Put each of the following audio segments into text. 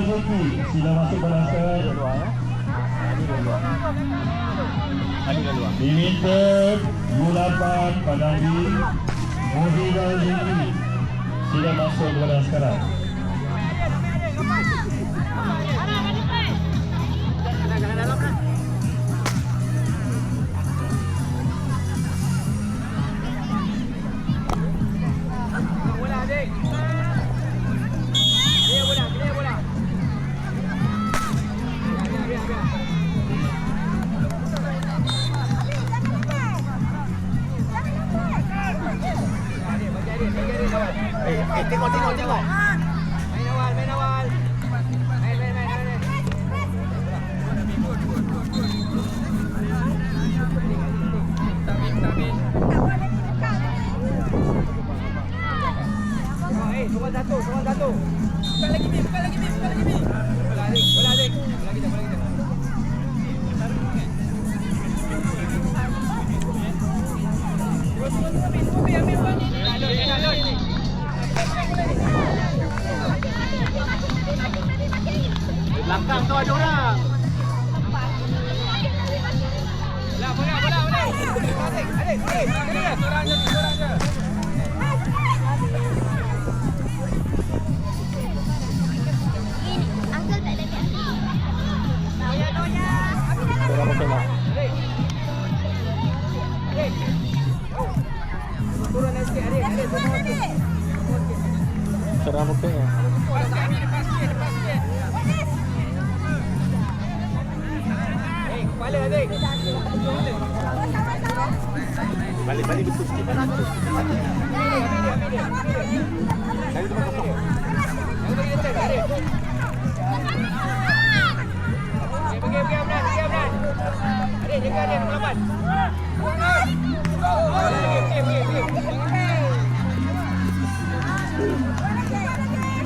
dua luar. Ini dua luar. Diminta U8 Pendamping Mohibah Zeki Sila masuk bola sekarang belakang tu ada orang. Bola, bola, bola, bola. Adik, adik, adik. Dia, seorang je, seorang je. Turun sikit, adik, adik, turun sikit. Serang muka ya. Depan sikit, depan sikit, Eh, adik. Balik balik betul sikit. Balik betul sikit. Dari tempat kosong. Yang bagi dia turn, adik. Okey, pergi, pergi, Amran, pergi, Amran. Adik, jaga adik, nombor lapan. Pergi, pergi, pergi, pergi.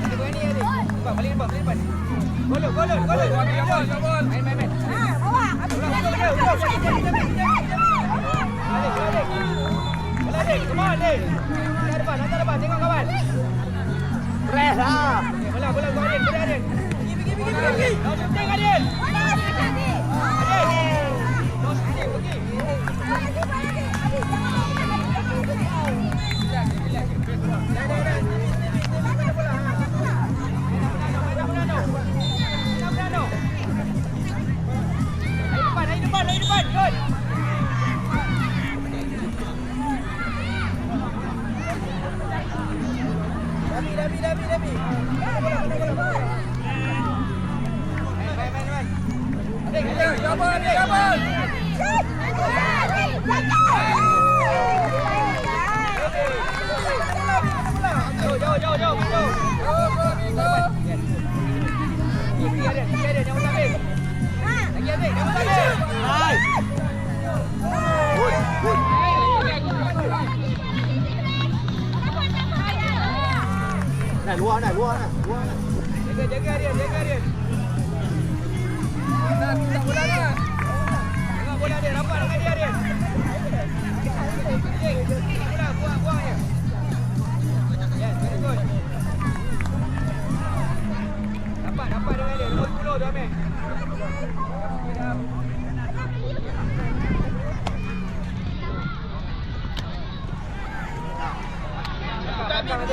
Adik, berani, adik. Nampak, balik depan, balik depan. Golok, golok, golok. Main, Bola. Press lah. Bola, bola, Adil. Pergi, pergi, pergi, pergi. pergi. No Ayo depan, ayo depan, good.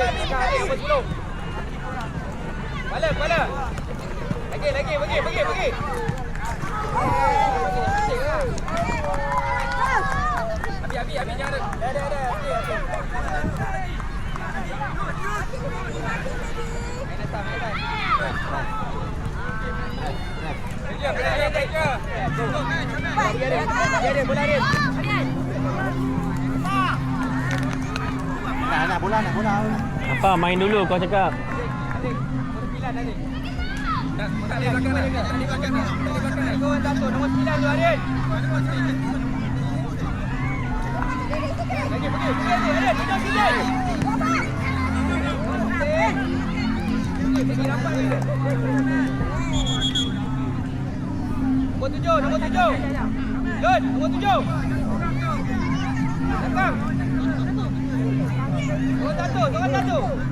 Datang nanti, datang nanti, nombor 10. Kepala, kepala. Lagi, lagi, pergi, pergi, pergi. Abi, Abi, Abi, jangan. Dah, dah, dah. Abi, Abi. Atas, main atas. Kerja, kerja, kerja. Pergi dia, pergi dia, bola dia. Nak nak bola nak bola. Apa main dulu kau cakap. Nombor 9 adik. Tak di belakang dah. Tak di belakang dah. Tak di belakang dah. Gol satu, nombor 9 tu Adik. Lagi pergi, pergi Adik, Adik, tidur sini. Pergi, pergi rapat ni. Nombor tujuh, nombor tujuh. Good, nombor tujuh. Belakang. Nombor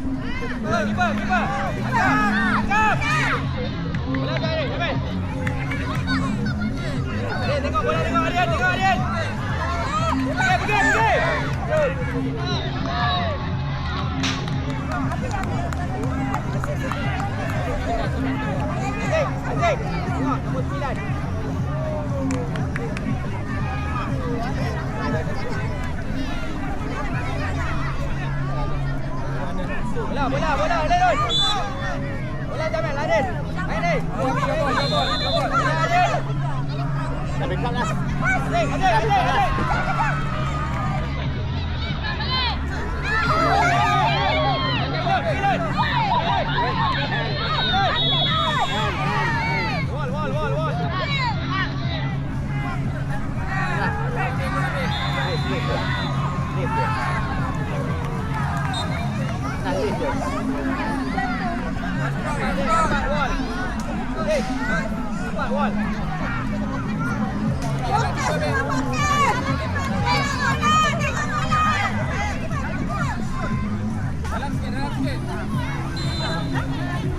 Nombor sembilan tu, Adik. Okey, dia, okey, dia, okey. Dah, dah, dah. Stop. Ha. Bola, Adik. Keeper, keeper, keeper. Angkat, angkat. Bola tu, Adik. Sampai. Adik, tengok bola, tengok Aryan, tengok Aryan. Pergi, pergi, pergi. Adik, Adik. Tengok, nombor sembilan. Bola, bola, bola, Adil. Bola Jamil, Adil. Main ni. Bola, bola, bola, bola. Bola, Adil. Dah backup lah. Adil, Adil, Adil,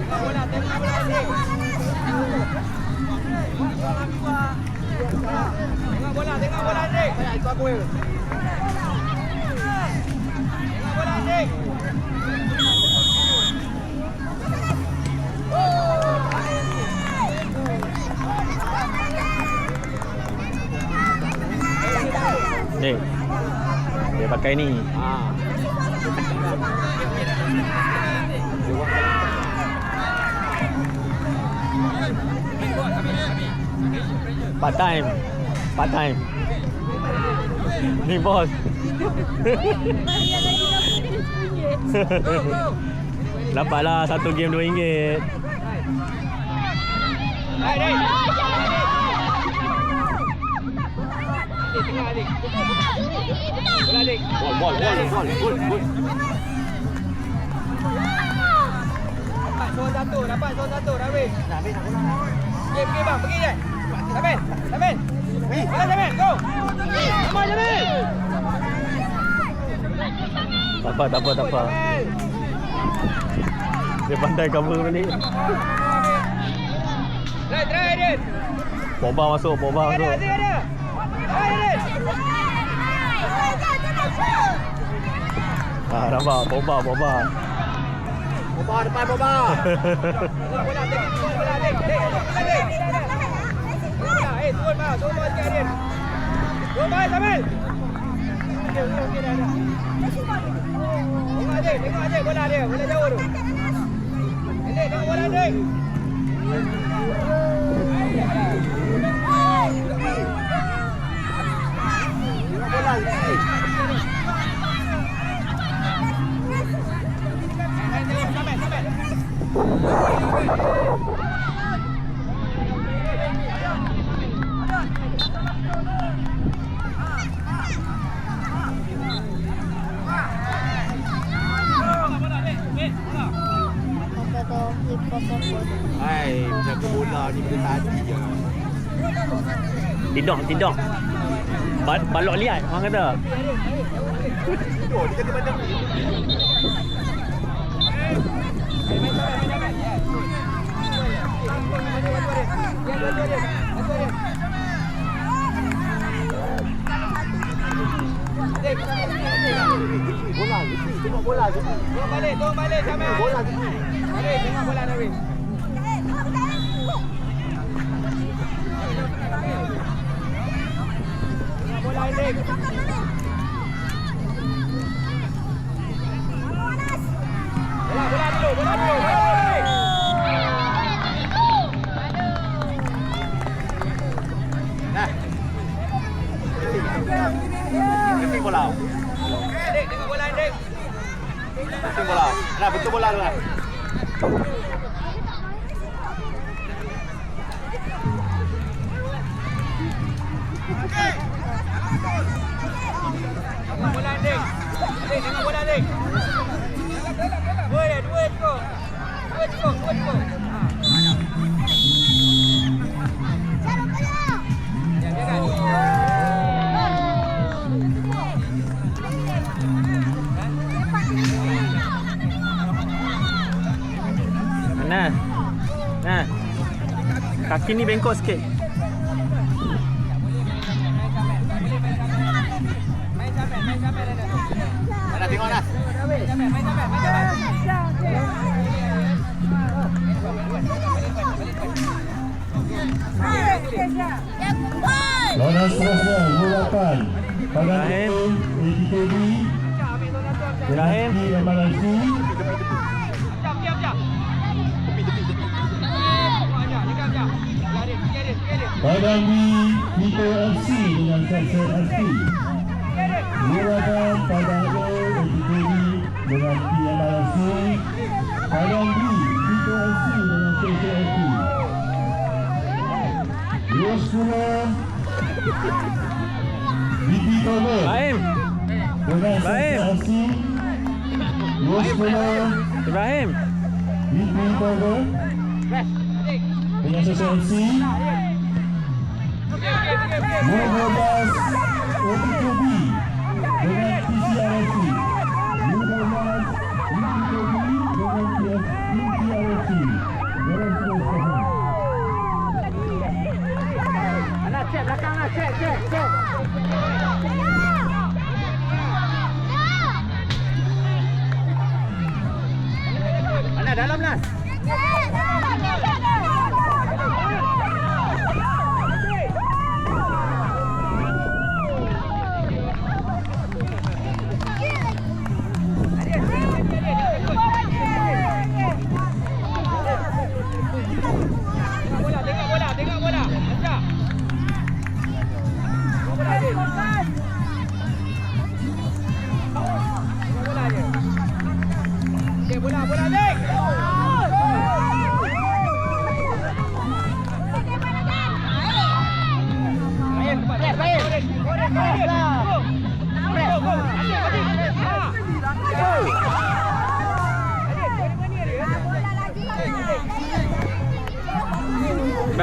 Tengok bola, tengok bola, Adil. Tengok bola, tengok bola, Adil. Saya ikut aku. Pakai ni. Ah. Buat Part time. Part time. Ni bos. Dapatlah satu game RM2. Hai, Adil. Adil, tengok Adil. Bola, Adil. Ball, ball, ball, ball, ball, ball. Dapat soal satu, dapat soal satu. Dah habis aku nak. Pergi, pergi bang, pergi je. Samin, Samin. Bola Samin, go. Sama Jamil. Tak apa, tak apa, tak apa. Dia pandai cover balik. Try, try Adil. Boba masuk, Ada, masuk. ada, ada. Adil. Ah, nampak, Boba, Boba. Boba depan boba. Bola, tengok. Bola, bola. Bola, eh, turun bawah, turun bawah sikit Adil. Turun bawah, Samin. Okey, okey, okey, dah, dah. Tengok Adil, tengok Adil, bola dia. Bola jauh tu. Adil, tengok bola Adil. 아이 자꾸 몰라 아니 근데 tadi je Tidur, tidur. Ba- Balok liat orang kata. tidur dia kata macam ni bola je bola je balik tolong balik sama bola je balik tengok bola Nabi Kaki ni bengkok sikit. Malating oras. Lonas Rosmo, Bulacan. Pagandito, ADKB, Pinahin, MLRC, Padami kita FC dengan sukses pasti. Mulakan pada awal dari dengan PMRC Padang B kita FC dengan sukses pasti. Yosua Bibi Tono Baim Dengan sukses pasti. Yosua Ibrahim Bibi Tono Dengan sukses pasti. Move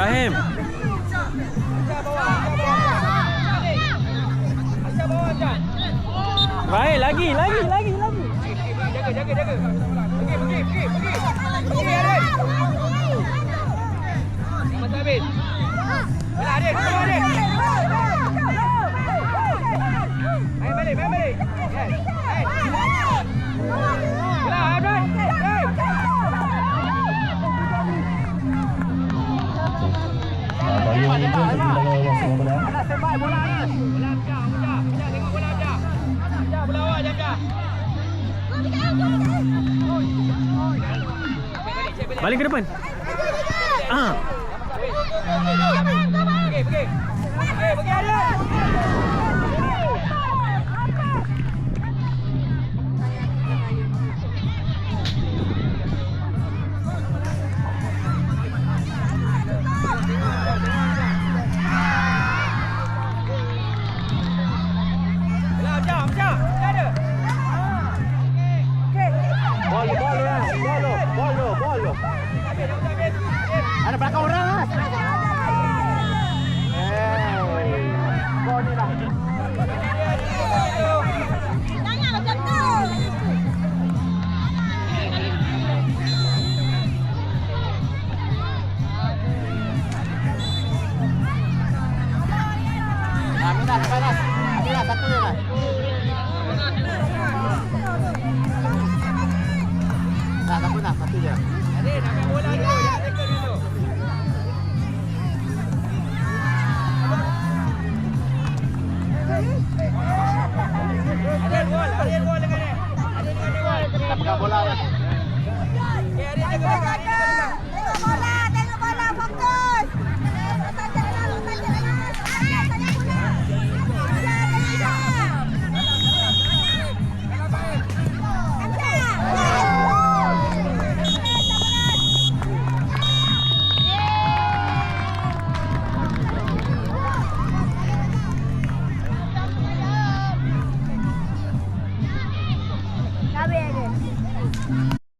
Ibrahim. Baik, lagi, lagi, lagi. Balik ke depan. Querida,